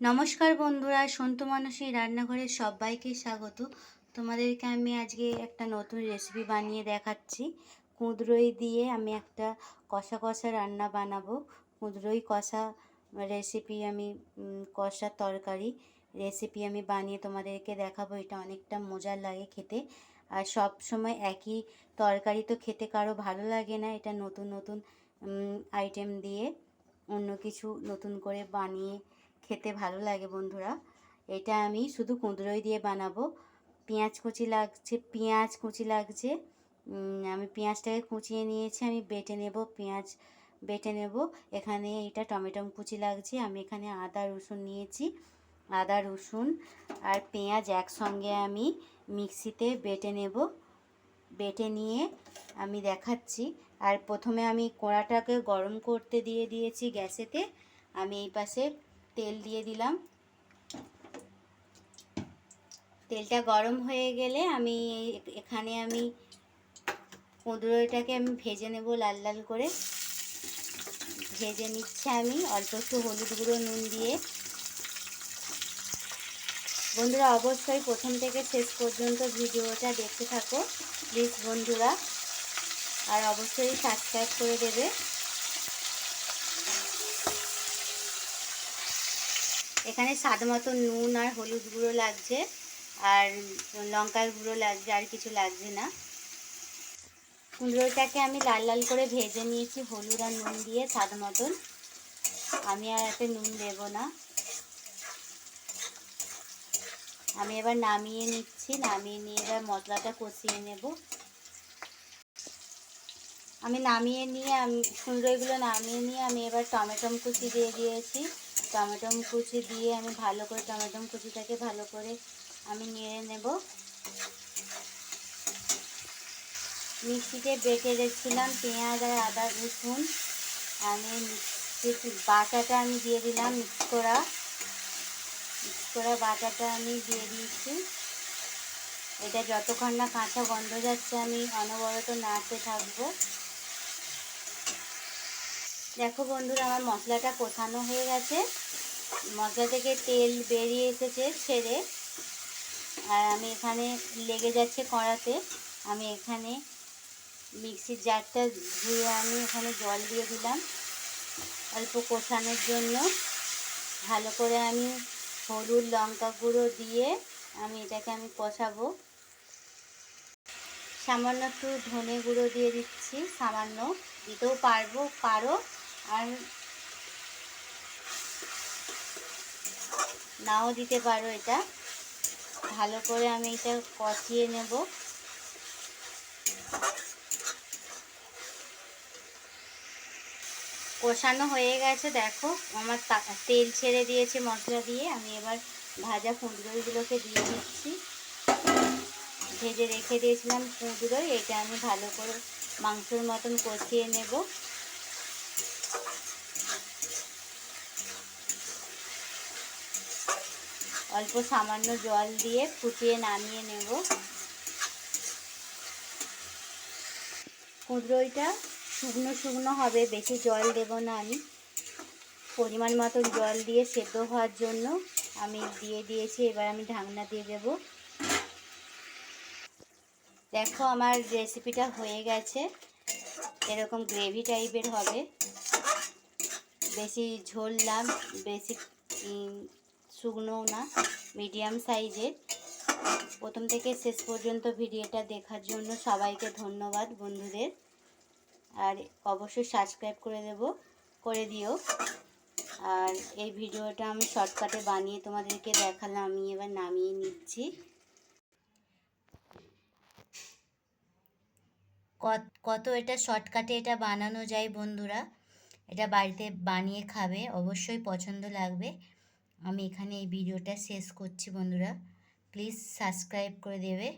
নমস্কার বন্ধুরা, সন্তু মানুষী রান্নাঘরে সবাইকে স্বাগত। তোমাদেরকে আমি আজকে একটা নতুন রেসিপি বানিয়ে দেখাচ্ছি। কুঁদরোই দিয়ে আমি একটা কষা কষা রান্না বানাবো। কুঁদরোই কষা রেসিপি আমি কষা তরকারি রেসিপি আমি বানিয়ে তোমাদেরকে দেখাবো। এটা অনেকটা মজার লাগে খেতে। আর সব সময় একই তরকারি তো খেতে কারও ভালো লাগে না। এটা নতুন নতুন আইটেম দিয়ে অন্য কিছু নতুন করে বানিয়ে খেতে ভালো লাগে বন্ধুরা। এটা আমি শুধু কুঁদরোই দিয়ে বানাবো। পেঁয়াজ কুচি লাগছে, পেঁয়াজ কুচি লাগছে। আমি পেঁয়াজটাকে কুচিয়ে নিয়েছি, আমি বেটে নেব পেঁয়াজ, বেটে নেব। এখানে এটা টমেটো কুচি লাগছে, আমি এখানে আদা, রসুন নিয়েছি। আদা, রসুন আর পেঁয়াজ একসঙ্গে আমি মিক্সিতে বেটে নেব। বেটে নিয়ে আমি দেখাচ্ছি। আর প্রথমে আমি কড়াটাকে গরম করতে দিয়ে দিয়েছি গ্যাসেতে। আমি এই পাশে তেল দিয়ে দিলাম। তেলটা গরম হয়ে গেলে আমি এখানে আমি কুঁদরোটাকে আমি ভেজে নেব লাল লাল করে। ভেজে নিচ্ছে আমি অল্প একটু হলুদ গুঁড়ো, নুন দিয়ে। বন্ধুরা, অবশ্যই প্রথম থেকে শেষ পর্যন্ত ভিডিওটা দেখতে থাকো, প্লিজ বন্ধুরা। আর অবশ্যই সাবস্ক্রাইব করে দেবে। এখানে স্বাদ মতো নুন আর হলুদ গুঁড়ো লাগছে, আর লঙ্কার গুঁড়ো লাগছে, আর কিছু লাগছে না। কুমড়োটাকে আমি লাল লাল করে ভেজে নিয়েছি, হলুদ আর নুন দিয়ে স্বাদ মতন। আমি আর এতে নুন দেব না। আমি এবার নামিয়ে নিচ্ছি, নামিয়ে নিয়ে এবার মশলাটা কষিয়ে নেব। আমি নামিয়ে নিয়ে, আমি কুমড়োগুলো নামিয়ে নিয়ে আমি এবার টমেটো কুচি দিয়ে দিয়েছি। টমেটো কুচি দিয়ে আমি ভালো করে টমেটো কুচিটাকে ভালো করে আমি নেড়ে নেব। মিক্সিতে বেটে রেখেছিলাম পেঁয়াজ আর আদা রসুন। আমি বাটাটা আমি দিয়ে দিলাম মিক্স করা। মিক্স করা বাটাটা আমি দিয়ে দিয়েছি। এটা যতক্ষণ না কাঁচা গন্ধ যাচ্ছে আমি অনবরত নাড়তে থাকব। দেখো বন্ধুরা, আমার মশলাটা কষানো হয়ে গেছে। মশলা থেকে তেল বেরিয়ে এসেছে ছেড়ে। আর আমি এখানে লেগে যাচ্ছে কড়াতে। আমি এখানে মিক্সির জারটা ধুয়ে আমি এখানে জল দিয়ে দিলাম অল্প কষানোর জন্য। ভালো করে আমি হলুদ, লঙ্কা গুঁড়ো দিয়ে আমি এটাকে আমি কষাবো। সামান্য একটু ধনে গুঁড়ো দিয়ে দিচ্ছি, সামান্য। দিতেও পারব, পারো। আর নাও দিতে পারো এটা। ভালো করে আমি এটা কষিয়ে নেব। কষানো হয়ে গেছে, দেখো। আমার তেল ছেড়ে দিয়েছে মশলা দিয়ে। আমি এবার ভাজা কুঁদরোইগুলোকে দিয়ে দিচ্ছি। ভেজে রেখে দিয়েছিলাম কুঁদরোই। এটা আমি ভালো করে মাংসের মতন কষিয়ে নেব। অল্প সামান্য জল দিয়ে ফুটিয়ে নামিয়ে নেব। কুঁদরোইটা শুকনো শুকনো হবে, বেশি জল দেব না আমি। পরিমাণ মতো জল দিয়ে সেদ্ধ হওয়ার জন্য আমি দিয়ে দিয়েছি, এবার আমি ঢাকনা দিয়ে দেব। দেখো আমার রেসিপিটা হয়ে গেছে। এরকম গ্রেভি টাইপের হবে। বেশি ঝোল না, বেশি শুকনোও না মিডিয়াম সাইজের প্রথম থেকে শেষ পর্যন্ত ভিডিওটা দেখার জন্য সবাইকে ধন্যবাদ বন্ধুদের। আর অবশ্যই সাবস্ক্রাইব করে দেব, করে দিও। আর এই ভিডিওটা আমি শর্টকাটে বানিয়ে তোমাদেরকে দেখালাম, আমি এবার নামিয়ে নিচ্ছি। কত এটা শর্টকাটে এটা বানানো যায় বন্ধুরা? এটা বাড়িতে বানিয়ে খাবে, অবশ্যই পছন্দ লাগবে। আমি এখানে এই ভিডিওটা শেষ করছি বন্ধুরা। প্লিজ সাবস্ক্রাইব করে দেবে।